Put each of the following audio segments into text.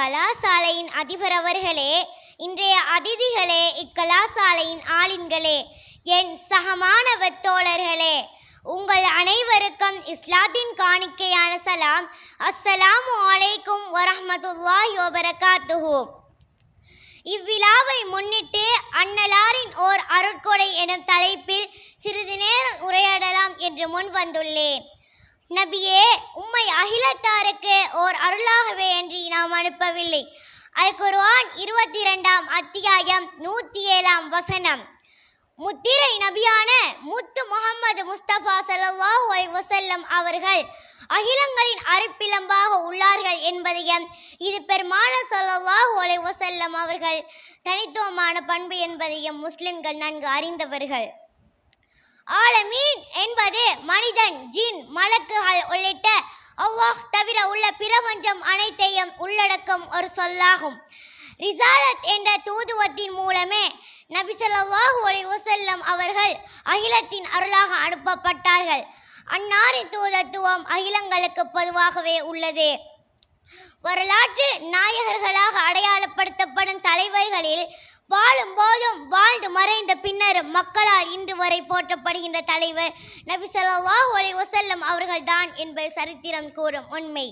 கலாசாலையின் அதிபர் அவர்களே இன்றைய அதிதிகளே இக்கலாசாலையின் ஆளின்களே என் சகமானவ தோழர்களே உங்கள் அனைவருக்கும் இஸ்லாத்தின் காணிக்கையான சலாம் அஸ்ஸலாமு அலைக்கும் வரஹ்மத்துல்லாஹி வபரகாத்துஹு. இவ்விழாவை முன்னிட்டு அன்னலாரின் ஓர் அருட்கொடை எனும் தலைப்பில் சிறிது நேரம் உரையாடலாம் என்று முன் வந்துள்ளேன். நபியே உம்மை அகிலத்தாருக்கு ஓர் அருளாகவே என்று நாம் அனுப்பவில்லை. அல் குர்ஆன் இருபத்தி இரண்டாம் அத்தியாயம் நூற்றி ஏழாம் வசனம். முத்திரை நபியான முத்து முகமது முஸ்தபா சல்லாஹ் வசல்லம் அவர்கள் அகிலங்களின் அருட்பிளம்பாக உள்ளார்கள் என்பதையும் இது பெருமான ஸல்லல்லாஹு ஒலை வசல்லம் அவர்கள் தனித்துவமான பண்பு என்பதையும் முஸ்லிம்கள் நன்கு அறிந்தவர்கள். ஆலமீன் என்பது மனிதன் ஜின் மலக்குகள் உள்ளிட்ட அல்லாஹ் தவிர உள்ள பிரபஞ்சம் அனைத்தையும் உள்ளடக்கும் ஒரு சொல்லாகும். ரிசாலத் என்ற தூதுவத்தின் மூலமே நபிசல்லாஹு அலி வசல்லம் அவர்கள் அகிலத்தின் அருளாக அனுப்பப்பட்டார்கள். அன்னாரின் தூதத்துவம் அகிலங்களுக்கு பொதுவாகவே உள்ளது. வரலாற்று நாயகர்களாக அடையாளப்படுத்தப்படும் தலைவர்களில் வாழும் போதும் வாழ்ந்து மறைந்த பின்னரும் மக்களால் இன்று வரை போற்றப்படுகின்ற தலைவர் நபி ஒலி அலைஹி வஸல்லம் அவர்கள்தான் என்பது சரித்திரம் கூறும் உண்மை.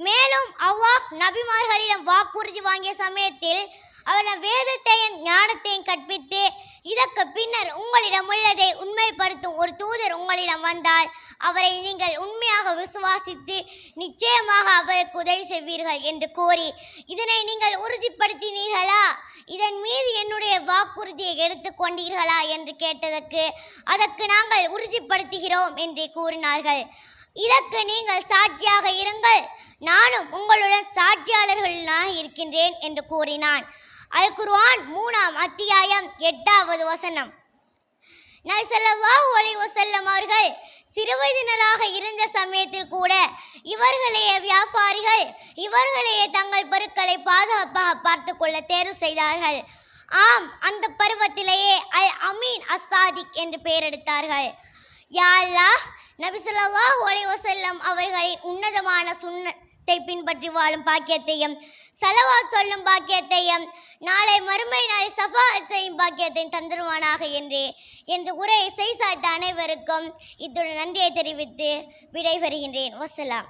மேலும் அவ்வாஹ் நபிமார்களிடம் வாக்குறுதி வாங்கிய சமயத்தில் அவர் வேதத்தையும் ஞானத்தையும் கற்பித்து இதற்கு பின்னர் உங்களிடம் உள்ளதை உண்மைப்படுத்தும் ஒரு தூதர் உங்களிடம் வந்தால் அவரை நீங்கள் உண்மையாக விசுவாசித்து நிச்சயமாக அவருக்கு உதவி செய்வீர்கள் என்று கூறி இதனை நீங்கள் உறுதிப்படுத்தினீர்களா? இதன் மீது என்னுடைய வாக்குறுதியை எடுத்துக்கொண்டீர்களா என்று கேட்டதற்கு அதற்கு நாங்கள் உறுதிப்படுத்துகிறோம் என்று கூறினார்கள். இதற்கு நீங்கள் சாட்சியாக இருங்கள். நானும் உங்களுடன் சாட்சியாளர்களாக இருக்கின்றேன் என்று கூறினான். அல் குர்ஆன் மூணாம் அத்தியாயம் எட்டாவது வசனம். நபி ஸல்லல்லாஹு அலைஹி அவர்கள். சிறுவயதினராக இருந்த சமயத்தில் கூட இவர்களையே வியாபாரிகள் இவர்களையே தங்கள் பொருட்களை பாதுகாப்பாக பார்த்து கொள்ள தேர்வு செய்தார்கள். ஆம் அந்த பருவத்திலேயே அல் அமீன் அசாதிக் என்று பெயரெடுத்தார்கள் யா அல்லாஹ் நபி ஸல்லல்லாஹு அலைஹி அவர்களின் உன்னதமான சுன்னத்தை பின்பற்றி வாழும் பாக்கியத்தையும் செலவா சொல்லும் பாக்கியத்தையும் நாளை மறுமை நாளை சஃபா செய்யும் பாக்கியத்தையும் தந்துருவானாக என்று எனது உரையை செய்சாய்த்த அனைவருக்கும் இத்துடன் நன்றியை தெரிவித்து விடைபெறுகின்றேன். வசலாம்.